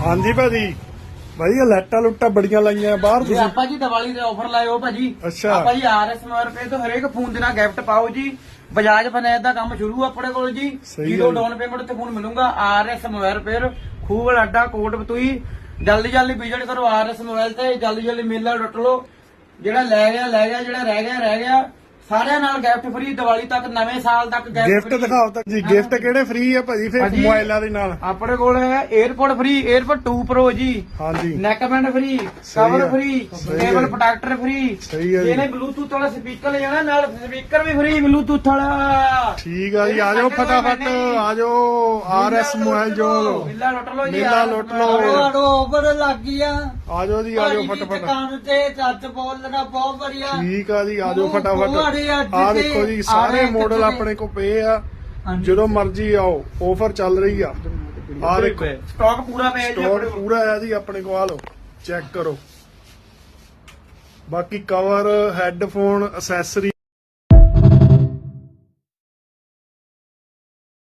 ਹਾਂਜੀ ਭਾਜੀ। ਭਾਈ ਇਹ ਲੈਟਾਂ ਲੁੱਟਾਂ ਬੜੀਆਂ ਲਾਈਆਂ ਬਾਹਰ ਜੀ ਤੁਸੀਂ। ਆਪਾਂ ਜੀ ਦੀਵਾਲੀ ਦੇ ਆਫਰ ਲਾਇਓ ਭਾਜੀ। ਅੱਛਾ। ਆਪਾਂ ਜੀ ਆਰਐਸ ਰੁਪਏ ਤੋਂ ਹਰੇਕ ਫੋਨ ਦੇ ਨਾਲ ਗਿਫਟ ਪਾਓ ਜੀ। ਬਜਾਜ ਫਾਈਨੈਂਸ ਦਾ ਕੰਮ ਸ਼ੁਰੂ ਆ ਆਪਣੇ ਕੋਲ ਜੀ। ਸਹੀ ਜੀਰੋ। ਡਾਊਨ ਪੇਮੈਂਟ ਤੇ ਫੋਨ ਮਿਲੂਗਾ। ਆਰਐਸ ਮੋਬਾਈਲ ਰਿਪੇਅਰ ਖੂਬ ਲਾਡਾ ਕੋਟ ਬਤੂਈ। ਜਲਦੀ ਜਲਦੀ ਵਿਜ਼ਿਟ ਕਰੋ ਆਰਐਸ ਮੋਬਾਈਲ ਤੇ। ਜਲਦੀ ਜਲਦੀ ਮੇਲਾ ਲੁੱਟ ਲਓ। ਜਿਹੜਾ ਲੈ ਗਿਆ ਲੈ ਗਿਆ ਜਿਹੜਾ ਰਹਿ ਗਿਆ ਰਹਿ ਗਿਆ। ਸਾਰਿਆਂ ਨਾਲ ਗਿਫਟ ਫ੍ਰੀ ਦੀਵਾਲੀ ਤੱਕ ਨਵੇਂ ਸਾਲ ਤੱਕ ਗਿਫਟ ਦਿਖਾਓ ਤਾਂ ਜੀ ਗਿਫਟ ਕਿਹੜੇ ਫ੍ਰੀ ਆ ਭਾਜੀ ਫਿਰ ਮੋਬਾਈਲਾਂ ਦੇ ਨਾਲ? ਆਪਣੇ ਕੋਲ ਹੈ 에어ਪੋਰਟ ਫ੍ਰੀ 에어ਪੋਰਟ 2 ਪ੍ਰੋ ਜੀ ਹਾਂਜੀ ਨੈਕ ਬੈਂਡ ਫ੍ਰੀ ਸਹੀ ਕਵਰ ਫ੍ਰੀ ਸਹੀ ਪ੍ਰੋਟੈਕਟਰ ਫ੍ਰੀ ਸਹੀ ਆ ਇਹਨੇ ਬਲੂਟੂਥ ਵਾਲਾ ਸਪੀਕਰ ਲੈ ਜਾਣਾ ਨਾਲ ਸਪੀਕਰ ਵੀ ਫ੍ਰੀ ਬਲੂਟੂਥ ਵਾਲਾ। ਠੀਕ ਆ ਜੀ ਆਜੋ ਫਟਾਫਟ ਆਜੋ ਆਰ ਐਸ ਮੋਬਾਈਲ ਜੋ ਮੇਲਾ ਲੁੱਟ ਲਓ ਜੀ ਮੇਲਾ ਲੁੱਟ ਲਓ। ਆੜੋ ਆੜੋ ਲੱਗ ਗਈ ਆ ਜਾਓ ਜੀ ਆ ਜਾਓ ਫਟਾਫਟ। ਦੁਕਾਨ ਤੇ ਸੱਚ ਬੋਲਣਾ ਬਹੁਤ ਵਧੀਆ। ਠੀਕ ਆ ਜੀ ਆ ਜਾਓ ਫਟਾਫਟ। ਆ ਦੇਖੋ ਜੀ ਆ ਸਾਰੇ ਮਾਡਲ? ਆਪਣੇ ਕੋਲ ਪਏ ਆ। ਜਦੋਂ ਮਰਜ਼ੀ ਆਓ ਆਫਰ ਚੱਲ ਰਹੀ ਆ। ਆ ਦੇਖੋ। ਸਟਾਕ ਪੂਰਾ ਪਿਆ ਜੀ ਕੋਲ। ਪੂਰਾ ਆ ਜੀ ਆਪਣੇ ਕੋਲ। ਆ ਲਓ ਚੈੱਕ ਕਰੋ। ਬਾਕੀ ਕਵਰ ਹੈੱਡਫੋਨ ਅਸੈਸਰੀ